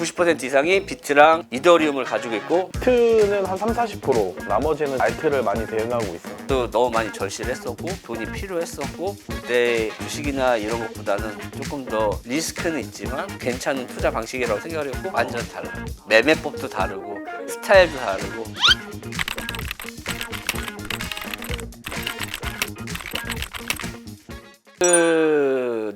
90% 이상이 비트랑 이더리움을 가지고 있고 비트는 한 3, 40% 나머지는 알트를 많이 대응하고 있어. 또 너무 많이 절실했었고 돈이 필요했었고 그때 주식이나 이런 것보다는 조금 더 리스크는 있지만 괜찮은 투자 방식이라고 생각을 했고 완전 달라 매매법도 다르고 스타일도 다르고 그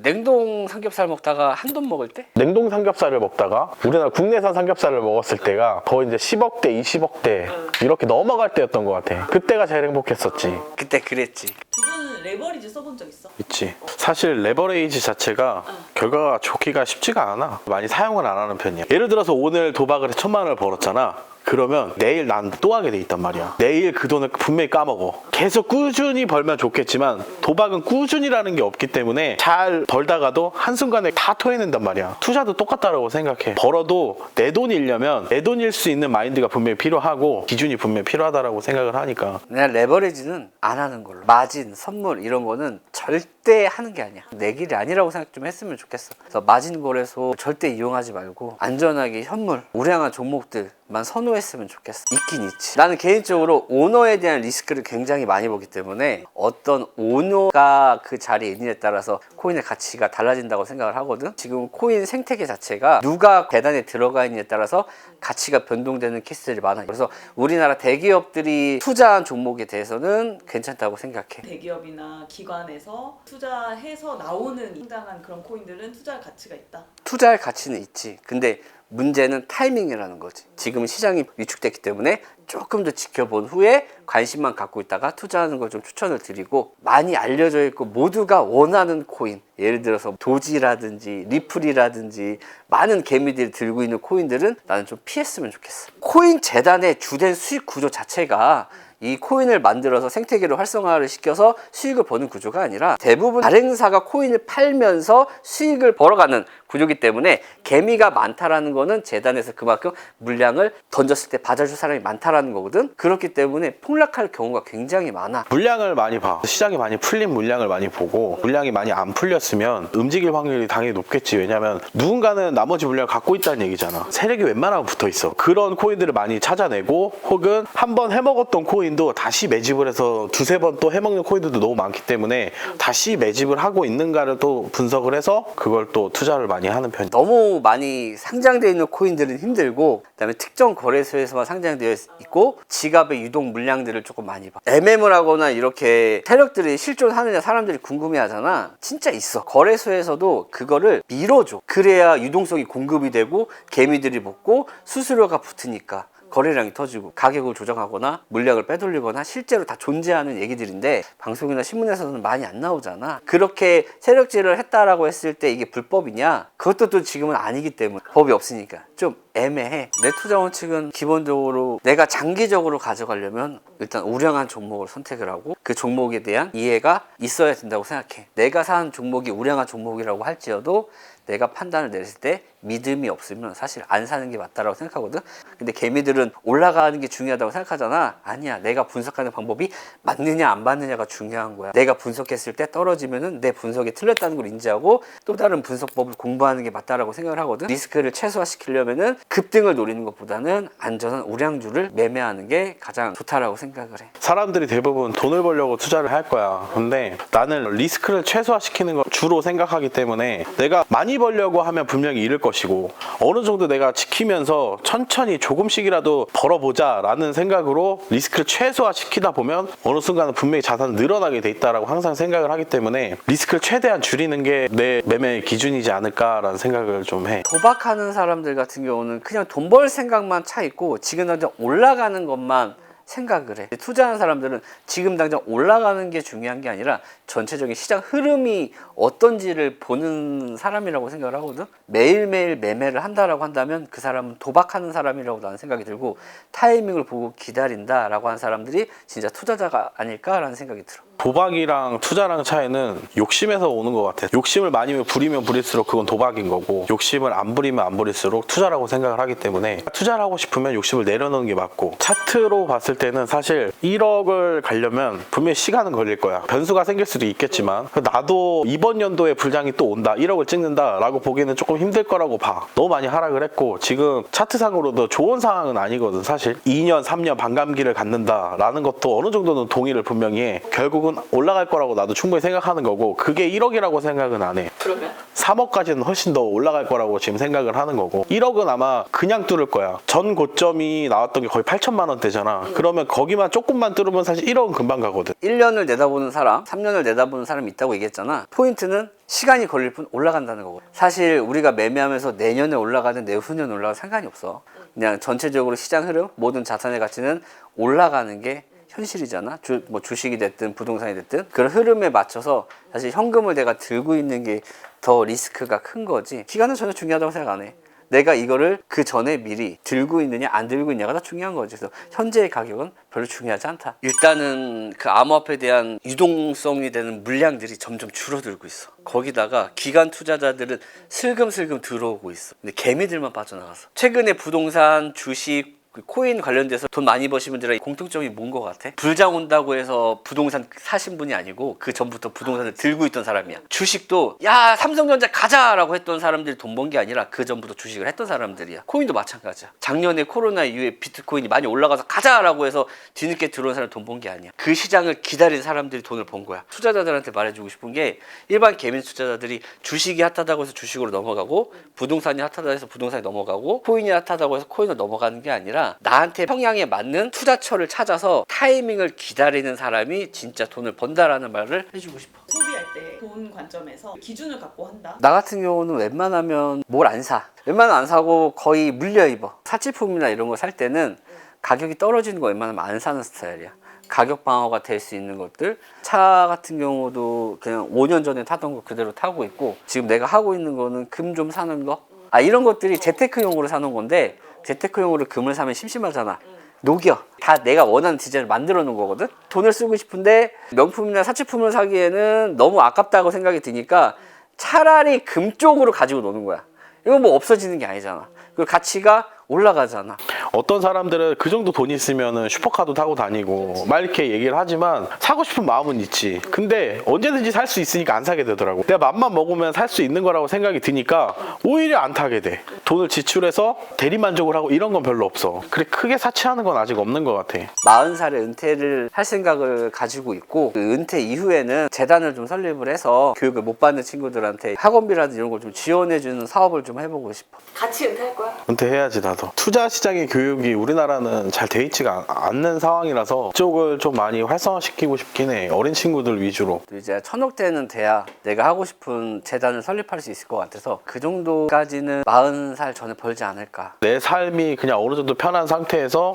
냉동 삼겹살 먹다가 한돈 먹을 때 냉동 삼겹살을 먹다가 우리나라 국내산 삼겹살을 먹었을 때가 거의 이제 10억대, 20억대 이렇게 넘어갈 때였던 것 같아. 그때가 제일 행복했었지. 그때 그랬지 두 분은 레버리지 써본 적 있어? 있지. 사실 레버레이지 자체가 결과가 좋기가 쉽지가 않아. 많이 사용을 안 하는 편이야. 예를 들어서 오늘 도박을 해서 천만 원을 벌었잖아. 그러면 내일 난 또 하게 돼 있단 말이야. 내일 그 돈을 분명히 까먹어. 계속 꾸준히 벌면 좋겠지만 도박은 꾸준히라는 게 없기 때문에 잘 벌다가도 한순간에 다 토해낸단 말이야. 투자도 똑같다라고 생각해. 벌어도 내 돈이려면 내 돈일 수 있는 마인드가 분명히 필요하고 기준이 분명히 필요하다라고 생각을 하니까 그냥 레버리지는 안 하는 걸로 마진, 선물 이런 거는 절대 하는 게 아니야 내 길이 아니라고 생각 좀 했으면 좋겠어 그래서 마진 거래소 절대 이용하지 말고 안전하게 현물, 우량한 종목들 만 선호했으면 좋겠어. 있긴 있지. 나는 개인적으로 오너에 대한 리스크를 굉장히 많이 보기 때문에 어떤 오너가 그 자리에 있느냐에 따라서 코인의 가치가 달라진다고 생각을 하거든. 지금 코인 생태계 자체가 누가 계단에 들어가 있느냐에 따라서 가치가 변동되는 케이스들이 많아요. 그래서 우리나라 대기업들이 투자한 종목에 대해서는 괜찮다고 생각해. 대기업이나 기관에서 투자해서 나오는 상당한 그런 코인들은 투자 가치가 있다. 투자할 가치는 있지. 근데 문제는 타이밍이라는 거지. 지금 시장이 위축됐기 때문에 조금 더 지켜본 후에 관심만 갖고 있다가 투자하는 걸 좀 추천을 드리고 많이 알려져 있고 모두가 원하는 코인 예를 들어서 도지라든지 리플이라든지 많은 개미들이 들고 있는 코인들은 나는 좀 피했으면 좋겠어. 코인 재단의 주된 수익 구조 자체가 이 코인을 만들어서 생태계를 활성화를 시켜서 수익을 버는 구조가 아니라 대부분 발행사가 코인을 팔면서 수익을 벌어가는 구조기 때문에 개미가 많다라는 거는 재단에서 그만큼 물량을 던졌을 때 받아줄 사람이 많다라는 거거든 그렇기 때문에 폭락할 경우가 굉장히 많아 물량을 많이 봐. 시장이 많이 풀린 물량을 많이 보고 물량이 많이 안 풀렸으면 움직일 확률이 당연히 높겠지. 왜냐면 누군가는 나머지 물량을 갖고 있다는 얘기잖아. 세력이 웬만하면 붙어 있어. 그런 코인들을 많이 찾아내고 혹은 한번 해먹었던 코인 도 다시 매집을 해서 두세 번 또 해먹는 코인들도 너무 많기 때문에 다시 매집을 하고 있는가를 또 분석을 해서 그걸 또 투자를 많이 하는 편이야. 너무 많이 상장되어 있는 코인들은 힘들고 그다음에 특정 거래소에서만 상장되어 있고 지갑의 유동 물량들을 조금 많이 봐. MM을 하거나 이렇게 세력들이 실존하느냐 사람들이 궁금해하잖아. 진짜 있어. 거래소에서도 그거를 밀어줘. 그래야 유동성이 공급이 되고 개미들이 먹고 수수료가 붙으니까. 거래량이 터지고 가격을 조정하거나 물량을 빼돌리거나 실제로 다 존재하는 얘기들인데 방송이나 신문에서는 많이 안 나오잖아. 그렇게 세력질을 했다라고 했을 때 이게 불법이냐? 그것도 또 지금은 아니기 때문에 법이 없으니까 좀 애매해. 내 투자 원칙은 기본적으로 내가 장기적으로 가져가려면 일단 우량한 종목을 선택을 하고 그 종목에 대한 이해가 있어야 된다고 생각해. 내가 산 종목이 우량한 종목이라고 할지어도 내가 판단을 내렸을 때 믿음이 없으면 사실 안 사는 게 맞다라고 생각하거든. 근데 개미들은 올라가는 게 중요하다고 생각하잖아. 아니야. 내가 분석하는 방법이 맞느냐 안 맞느냐가 중요한 거야. 내가 분석했을 때 떨어지면은 내 분석이 틀렸다는 걸 인지하고 또 다른 분석법을 공부하는 게 맞다라고 생각을 하거든. 리스크를 최소화시키려면은 급등을 노리는 것보다는 안전한 우량주를 매매하는 게 가장 좋다라고 생각을 해. 사람들이 대부분 돈을 벌려고 투자를 할 거야. 근데 나는 리스크를 최소화시키는 걸 주로 생각하기 때문에 내가 많이 벌려고 하면 분명히 잃을 것이고 어느 정도 내가 지키면서 천천히 조금씩이라도 벌어보자 라는 생각으로 리스크를 최소화시키다 보면 어느 순간은 분명히 자산은 늘어나게 돼 있다라고 항상 생각을 하기 때문에 리스크를 최대한 줄이는 게 내 매매 기준이지 않을까라는 생각을 좀 해. 도박하는 사람들 같은 경우는 그냥 돈 벌 생각만 차 있고 지금 당장 올라가는 것만 생각을 해. 투자하는 사람들은 지금 당장 올라가는 게 중요한 게 아니라 전체적인 시장 흐름이 어떤지를 보는 사람이라고 생각을 하거든. 매일매일 매매를 한다라고 한다면 그 사람은 도박하는 사람이라고 나는 생각이 들고 타이밍을 보고 기다린다라고 한 사람들이 진짜 투자자가 아닐까라는 생각이 들어. 도박이랑 투자랑 차이는 욕심에서 오는 것 같아. 욕심을 많이 부리면 부릴수록 그건 도박인 거고, 욕심을 안 부리면 안 부릴수록 투자라고 생각을 하기 때문에 투자를 하고 싶으면 욕심을 내려놓는 게 맞고, 차트로 봤을 때는 사실 1억을 가려면 분명히 시간은 걸릴 거야. 변수가 생길 수도 있겠지만, 나도 이번 연도에 불장이 또 온다, 1억을 찍는다 라고 보기에는 조금 힘들 거라고 봐. 너무 많이 하락을 했고, 지금 차트상으로도 좋은 상황은 아니거든, 사실. 2년, 3년 반감기를 갖는다라는 것도 어느 정도는 동의를 분명히 해. 결국 은 올라갈 거라고 나도 충분히 생각하는 거고, 그게 1억이라고 생각은 안 해. 그러면 3억까지는 훨씬 더 올라갈 거라고 지금 생각을 하는 거고 1억은 아마 그냥 뚫을 거야 전 고점이 나왔던 게 거의 8천만 원대잖아 그러면 거기만 조금만 뚫으면 사실 1억은 금방 가거든 1년을 내다보는 사람, 3년을 내다보는 사람이 있다고 얘기했잖아. 포인트는 시간이 걸릴 뿐 올라간다는 거고. 사실 우리가 매매하면서 내년에 올라가든 내후년에 올라가든 상관이 없어. 그냥 전체적으로 시장 흐름, 모든 자산의 가치는 올라가는 게 현실이잖아. 주, 뭐 주식이 됐든 부동산이 됐든 그런 흐름에 맞춰서 사실 현금을 내가 들고 있는 게 더 리스크가 큰 거지. 시간은 전혀 중요하다고 생각 안 해. 내가 이거를 그 전에 미리 들고 있느냐 안 들고 있냐가 다 중요한 거지. 그래서 현재의 가격은 별로 중요하지 않다. 일단은 그 암호화폐에 대한 유동성이 되는 물량들이 점점 줄어들고 있어. 거기다가 기관 투자자들은 슬금슬금 들어오고 있어. 근데 개미들만 빠져나갔어. 최근에 부동산, 주식, 그 코인 관련돼서 돈 많이 버신 분들의 공통점이 뭔 것 같아? 불장 온다고 해서 부동산 사신 분이 아니고 그 전부터 부동산을 들고 있던 사람이야. 주식도 야 삼성전자 가자라고 했던 사람들이 돈 번 게 아니라 그 전부터 주식을 했던 사람들이야. 코인도 마찬가지야. 작년에 코로나 이후에 비트코인이 많이 올라가서 가자라고 해서 뒤늦게 들어온 사람 돈 번 게 아니야. 그 시장을 기다린 사람들이 돈을 번 거야. 투자자들한테 말해주고 싶은 게 일반 개민 투자자들이 주식이 핫하다고 해서 주식으로 넘어가고 부동산이 핫하다고 해서 부동산이 넘어가고 코인이 핫하다고 해서 코인으로 넘어가는 게 아니라 나한테 성향에 맞는 투자처를 찾아서 타이밍을 기다리는 사람이 진짜 돈을 번다라는 말을 해주고 싶어. 소비할 때 돈 관점에서 기준을 갖고 한다. 나 같은 경우는 웬만하면 뭘 안 사. 웬만하면 안 사고 거의 물려 입어. 사치품이나 이런 거 살 때는 가격이 떨어지는 거 웬만하면 안 사는 스타일이야. 가격 방어가 될 수 있는 것들. 차 같은 경우도 그냥 5년 전에 타던 거 그대로 타고 있고 지금 내가 하고 있는 거는 금 좀 사는 거. 아 이런 것들이 재테크용으로 사는 건데 재테크용으로 금을 사면 심심하잖아. 녹여. 다 내가 원하는 디자인을 만들어 놓은 거거든? 돈을 쓰고 싶은데 명품이나 사치품을 사기에는 너무 아깝다고 생각이 드니까 차라리 금 쪽으로 가지고 노는 거야. 이건 뭐 없어지는 게 아니잖아. 그 가치가 올라가잖아. 어떤 사람들은 그 정도 돈 있으면은 슈퍼카도 타고 다니고 막 이렇게 얘기를 하지만 사고 싶은 마음은 있지. 근데 언제든지 살 수 있으니까 안 사게 되더라고. 내가 맘만 먹으면 살 수 있는 거라고 생각이 드니까 오히려 안 타게 돼. 돈을 지출해서 대리 만족을 하고 이런 건 별로 없어. 그래 크게 사치하는 건 아직 없는 것 같아. 40살에 은퇴를 할 생각을 가지고 있고 그 은퇴 이후에는 재단을 좀 설립을 해서 교육을 못 받는 친구들한테 학원비라든지 이런 걸 좀 지원해주는 사업을 좀 해보고 싶어. 같이 은퇴할 거야? 은퇴해야지 나도. 투자 시장의 교육이 우리나라는 잘 돼 있지가 않- 않는 상황이라서 이쪽을 좀 많이 활성화시키고 싶긴 해. 어린 친구들 위주로. 또 이제 천억대는 돼야 내가 하고 싶은 재단을 설립할 수 있을 것 같아서 그 정도까지는 40살 전에 벌지 않을까. 내 삶이 그냥 어느 정도 편한 상태에서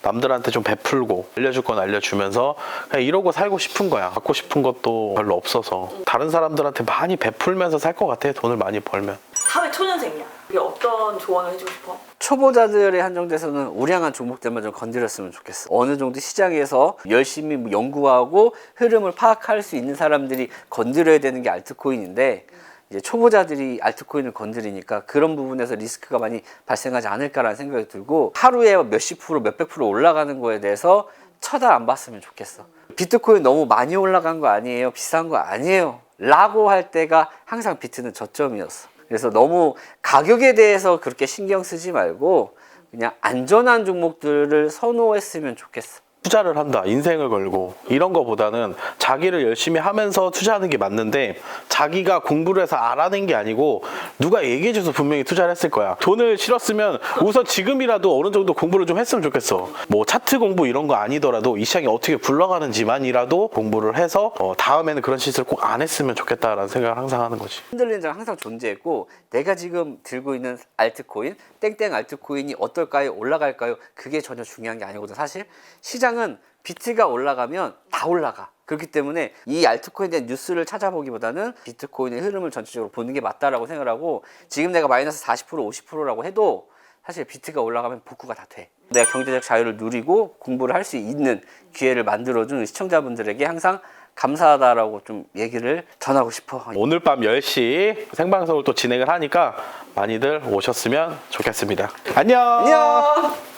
남들한테 좀 베풀고 알려줄 건 알려주면서 그냥 이러고 살고 싶은 거야. 갖고 싶은 것도 별로 없어서 다른 사람들한테 많이 베풀면서 살 것 같아. 돈을 많이 벌면. 사회 초년생이야. 이게 어떤 조언을 해주고 싶어? 초보자들에 한정돼서는 우량한 종목들만 좀 건드렸으면 좋겠어. 어느 정도 시장에서 열심히 뭐 연구하고 흐름을 파악할 수 있는 사람들이 건드려야 되는 게 알트코인인데 이제 초보자들이 알트코인을 건드리니까 그런 부분에서 리스크가 많이 발생하지 않을까라는 생각이 들고 하루에 몇십 프로, 몇백 프로 올라가는 거에 대해서 쳐다 안 봤으면 좋겠어. 비트코인 너무 많이 올라간 거 아니에요? 비싼 거 아니에요? 라고 할 때가 항상 비트는 저점이었어. 그래서 너무 가격에 대해서 그렇게 신경 쓰지 말고 그냥 안전한 종목들을 선호했으면 좋겠어. 투자를 한다, 인생을 걸고 이런 거보다는 자기를 열심히 하면서 투자하는 게 맞는데 자기가 공부를 해서 알아낸 게 아니고 누가 얘기해줘서 분명히 투자를 했을 거야. 돈을 실었으면 우선 지금이라도 어느 정도 공부를 좀 했으면 좋겠어. 뭐 차트 공부 이런 거 아니더라도 이 시장이 어떻게 굴러가는지만이라도 공부를 해서 어, 다음에는 그런 짓을 꼭안 했으면 좋겠다라는 생각을 항상 하는 거지. 흔들리는 장 항상 존재했고 내가 지금 들고 있는 알트코인 땡땡 알트코인이 어떨까요? 올라갈까요? 그게 전혀 중요한 게 아니거든. 사실 시장은 비트가 올라가면 다 올라가. 그렇기 때문에 이 알트코인에 대한 뉴스를 찾아보기보다는 비트코인의 흐름을 전체적으로 보는 게 맞다라고 생각 하고 지금 내가 마이너스 40% 50%라고 해도 사실 비트가 올라가면 복구가 다 돼. 내가 경제적 자유를 누리고 공부를 할 수 있는 기회를 만들어준 시청자분들에게 항상 감사하다라고 좀 얘기를 전하고 싶어. 오늘 밤 10시 생방송을 또 진행을 하니까 많이들 오셨으면 좋겠습니다. 안녕. 안녕.